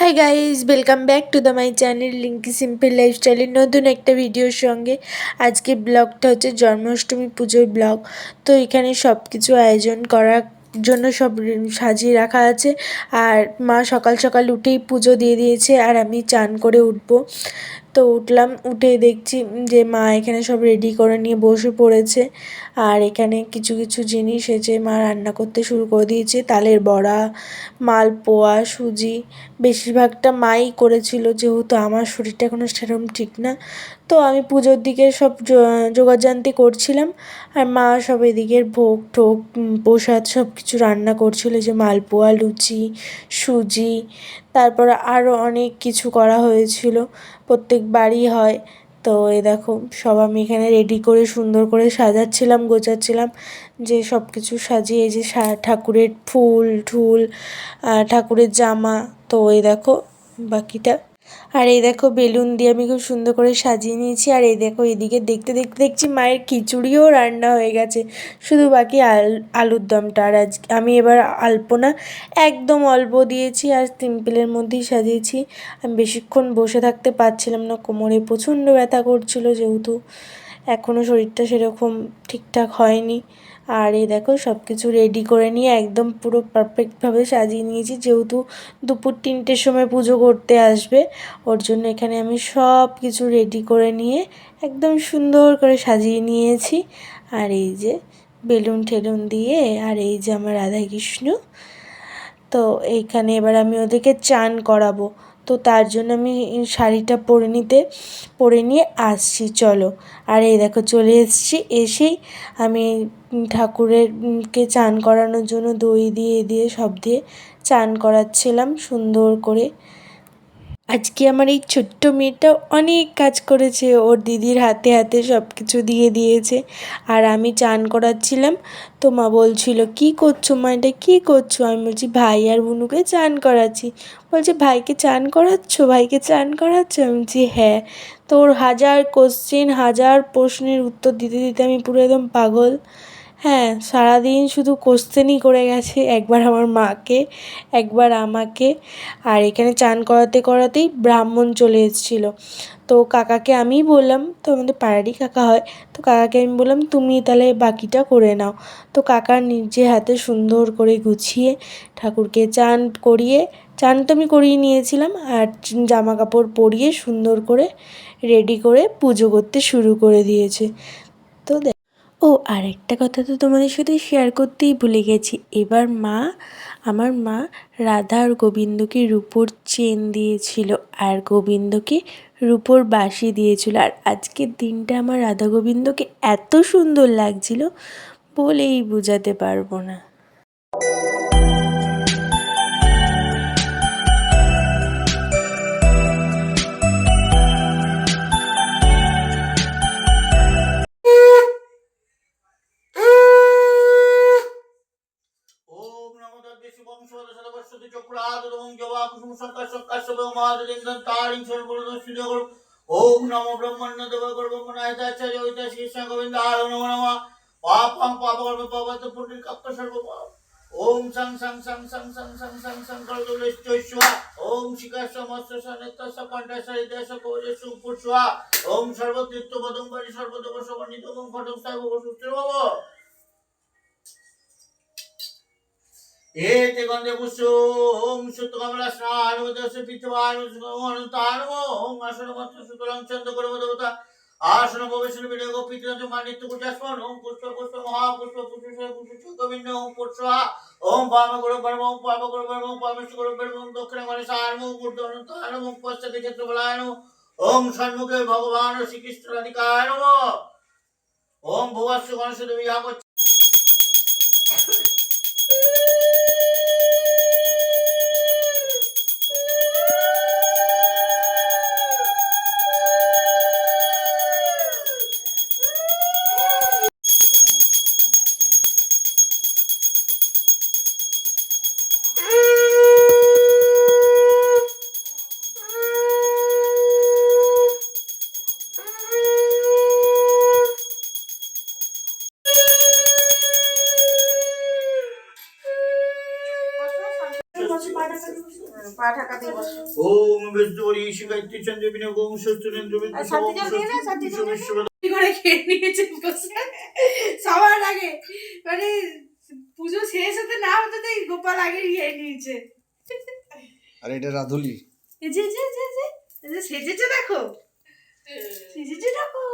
Hi guys welcome back to the my channel Linky simple লাইফস্টাইলের নতুন একটা ভিডিওর সঙ্গে। আজকে ব্লগটা হচ্ছে জন্মাষ্টমী পুজোর ব্লগ। তো এখানে সব কিছু আয়োজন করা জন্য সব সাজিয়ে রাখা আছে। আর মা সকাল সকাল উঠেই পুজো দিয়ে দিয়েছে, আর আমি চান করে উঠবো। তো উঠলাম, উঠে দেখছি যে মা এখানে সব রেডি করে নিয়ে বসে পড়েছে। আর এখানে কিছু কিছু জিনিস এসে মা রান্না করতে শুরু করে দিয়েছে। তালের বড়া, মালপোয়া, সুজি, বেশিরভাগটা মাই করেছিল, যেহেতু আমার শরীরটা এখনও সেরকম ঠিক না। তো আমি পুজোর দিকে সব যোগাযান্তি করছিলাম। আর মা সব এদিকের ভোগ টোগ প্রসাদ সব কিছু রান্না করছিল। যে মালপোয়া, লুচি, সুজি তারপর আরও অনেক কিছু করা হয়েছিল। প্রত্যেক বাড়ি হয়। তো এ দেখো, সব আমি এখানে রেডি করে, সুন্দর করে সাজাচ্ছিলাম, গোছাচ্ছিলাম। যে সব কিছু সাজিয়ে যে ঠাকুরের ফুল ঠুল ঠাকুরের জামা। তো এ দেখো, বাকিটা আর এই দেখো বেলুন দিয়ে আমি খুব সুন্দর করে সাজিয়ে নিয়েছি, আর এই দেখো এদিকে দেখতে দেখতে দেখছি মায়ের খিচুড়িও রান্না হয়ে গেছে, শুধু বাকি আল, আলুর দমটা। আর আজ, আমি এবার আলপনা একদম অল্প দিয়েছি আর সিম্পলের মধ্যেই সাজিয়েছি। আমি বেশিক্ষণ বসে থাকতে পারছিলাম না, কোমরে প্রচণ্ড ব্যথা করছিল যেহেতু এখনও শরীরটা সেরকম ঠিকঠাক হয়নি। আর এই দেখো সব কিছু রেডি করে নিয়ে একদম পুরো পারফেক্টভাবে সাজিয়ে নিয়েছি। যেহেতু দুপুর তিনটের সময় পুজো করতে আসবে, ওর জন্য এখানে আমি সব কিছু রেডি করে নিয়ে একদম সুন্দর করে সাজিয়ে নিয়েছি। আর এই যে বেলুন ঠেলুন দিয়ে, আর এই যে আমার রাধাকৃষ্ণ, তো এইখানে এবার আমি ওদেরকে চান করাবো। তো তার জন্য আমি শাড়িটা পরে নিতে, পরে নিয়ে আসছি, চলো। আর এই দেখো, চলে এসছি, এসেই আমি ঠাকুরেরকে চান করানোর জন্য দই দিয়ে দিয়ে সব দিয়ে চান করাচ্ছিলাম সুন্দর করে। আজকে আমার এই ছোট্ট মেয়েটা অনেক কাজ করেছে। ওর দিদির হাতে হাতে সব কিছু দিয়ে দিয়েছে। আর আমি চান করাচ্ছিলাম। তো মা বলছিল, কি করছ মা এটা? কী করছ? আমি বলছি, ভাই আর বুনুকে চান করাচ্ছি। বলছে, ভাইকে চান করাচ্ছ? ভাইকে চান করাচ্ছ? আমি বলছি হ্যাঁ। তো ওর হাজার কোশ্চেন হাজার প্রশ্নের উত্তর দিতে দিতে আমি পুরো একদম পাগল। হ্যাঁ সারাদিন শুধু কোশ্চেনই করে গেছে, একবার আমার মাকে, একবার আমাকে। আর এখানে চান করাতে করাতেই ব্রাহ্মণ চলে এসেছিল। তো কাকাকে আমিই বললাম, তো আমাদের পাড়ারই কাকা হয়। তো কাকাকে আমি বললাম, তুমি তাহলে বাকিটা করে নাও। তো কাকা নিজে হাতে সুন্দর করে গুছিয়ে ঠাকুরকে চান করিয়ে, চান তো আমি করিয়ে নিয়েছিলাম, আর জামা কাপড় পরিয়ে সুন্দর করে রেডি করে পুজো করতে শুরু করে দিয়েছে। তো ও, আরেকটা কথা তো তোমাদের সাথে শেয়ার করতেই ভুলে গেছি। এবার মা, আমার মা রাধা আর গোবিন্দকে রূপোর চেন দিয়েছিল আর গোবিন্দকে রূপোর বাঁশি দিয়েছিল। আর আজকের দিনটা আমার রাধা গোবিন্দকে এত সুন্দর লাগছিল বলেই বোঝাতে পারব না। ওম নমো ব্রহ্মণ্য দেব কাপ্ত সর্ব ওম সং সং সং সং সর্বতীর্থ পদম্বরী সর্বদেব সমন্বিত ফটক সাহেব সুস্থ एते এতে গন্ধে পুষ্পম সুত কমলা স্নান বিদ্যমান অনন্তান ওম আসন মন্ত্র সুতরাং চন্দ্র করব দেবতা আসন প্রবেশন বিনয় গোপিত মানিত্য কুচাস্মন ওম পুষ্প পুষ্প মহাপুষ্প পুষ্প পুষ্প চুকবিন্ন ওম পুষ্প গুরু পরম ওম গুরু পরম ওম পামেশ গুরু পরম ওম দক্ষিণ গণেশান ওম ওম পশ্চাতে ভগবান শ্রীকৃষ্ণ অধিকার ওম ভুবস্ব গণেশ দেবী ওম সত্যেন্দ্র করে খেয়ে নিয়েছে সবার আগে মানে পুজো শেষ হতে না হতে গোপাল আগে খেয়ে নিয়েছে। আর এটা রাধুলি। যে যে যে যে সেজেছে দেখো। সেজেছে দেখো।